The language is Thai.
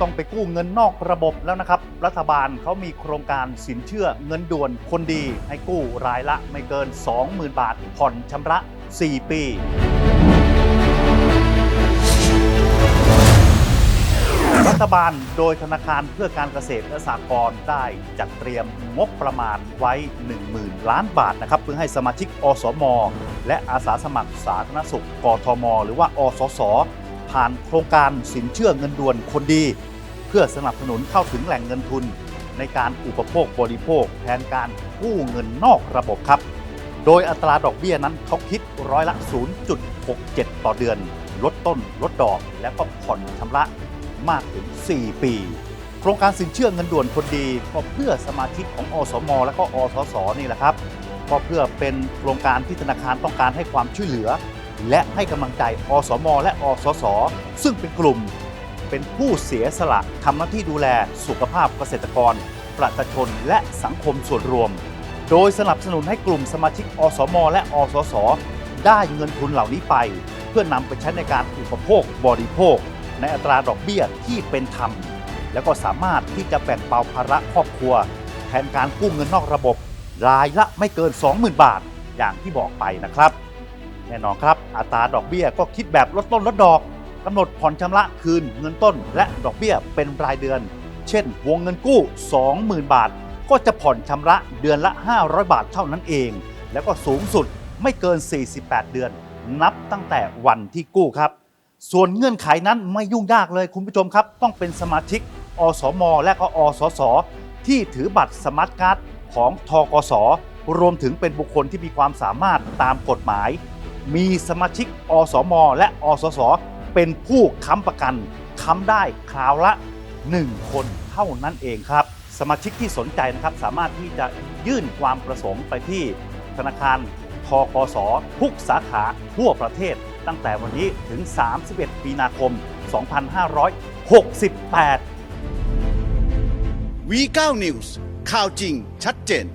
ต้องไปกู้เงินนอกระบบแล้วนะครับ รัฐบาลเขามีโครงการสินเชื่อเงินด่วนคนดี ให้กู้รายละไม่เกิน 20,000 บาท ผ่อนชำระ 4 ปีรัฐบาลโดยธนาคารเพื่อการเกษตรและสหกรณ์ได้จัดเตรียมงบประมาณไว้ 10,000 ล้านบาทนะครับ เพื่อให้สมาชิกอสม และอาสาสมัครสาธารณสุขกทม หรือว่าอสส ผ่านโครงการสินเชื่อเงินด่วนคนดี เพื่อสนับสนุนเข้าถึงแหล่งเงินทุน ในการอุปโภคบริโภคแทนการกู้เงินนอกระบบครับ โดยอัตราดอกเบี้ยนั้นเขาคิดร้อยละ 0.67 ต่อเดือน ลดต้นลดดอกแล้วก็ผ่อนชำระมากถึง 4 ปี โครงการสินเชื่อเงินด่วนคนดีก็เพื่อสมาชิกของอสม และก็อสสนี่แหละครับก็เพื่อเป็นโครงการที่ธนาคารต้องการให้ความช่วยเหลือ และให้กำลังใจอสม และอสส ซึ่งเป็นกลุ่ม เป็นผู้เสียสละทำหน้าที่ดูแลสุขภาพเกษตรกร ประชาชนและสังคมส่วนรวม โดยสนับสนุนให้กลุ่มสมาชิกอสม และอสส ได้เงินทุนเหล่านี้ไป เพื่อนำไปใช้ในการอุปโภคบริโภค ในอัตราดอกเบี้ยที่เป็นธรรม แล้วก็สามารถที่จะแบ่งเบาภาระครอบครัว แทนการกู้เงินนอกระบบรายละไม่เกิน 20,000 บาท อย่างที่บอกไปนะครับ แน่นอนครับ อัตราดอกเบี้ยก็คิดแบบลดต้นลดดอกกำหนดผ่อนชำระคืนเงินต้น และดอกเบี้ยเป็นรายเดือน เช่น วงเงินกู้ 20,000 บาท ก็จะผ่อนชำระเดือนละ 500 บาทเท่านั้นเอง แล้วก็สูงสุดไม่เกิน 48 เดือน นับตั้งแต่วันที่กู้ครับ ส่วนเงื่อนไขนั้นไม่ยุ่งยากเลยคุณผู้ชมครับ ต้องเป็นสมาชิก อสม และก็อสส ที่ถือบัตรสมาร์ทการ์ดของทกส รวมถึงเป็นบุคคลที่มีความสามารถตามกฎหมาย มีสมาชิกอสม และอสส เป็นผู้ค้ำประกัน ค้ำได้คราวละ 1 คนเท่านั้นเองครับ สมาชิกที่สนใจนะครับสามารถที่จะยื่นความประสงค์ไปที่ธนาคารทกสทุกสาขาทั่วประเทศ ตั้งแต่วันนี้ถึง 31 มีนาคม 2568 V9 News ข่าวจริงชัดเจน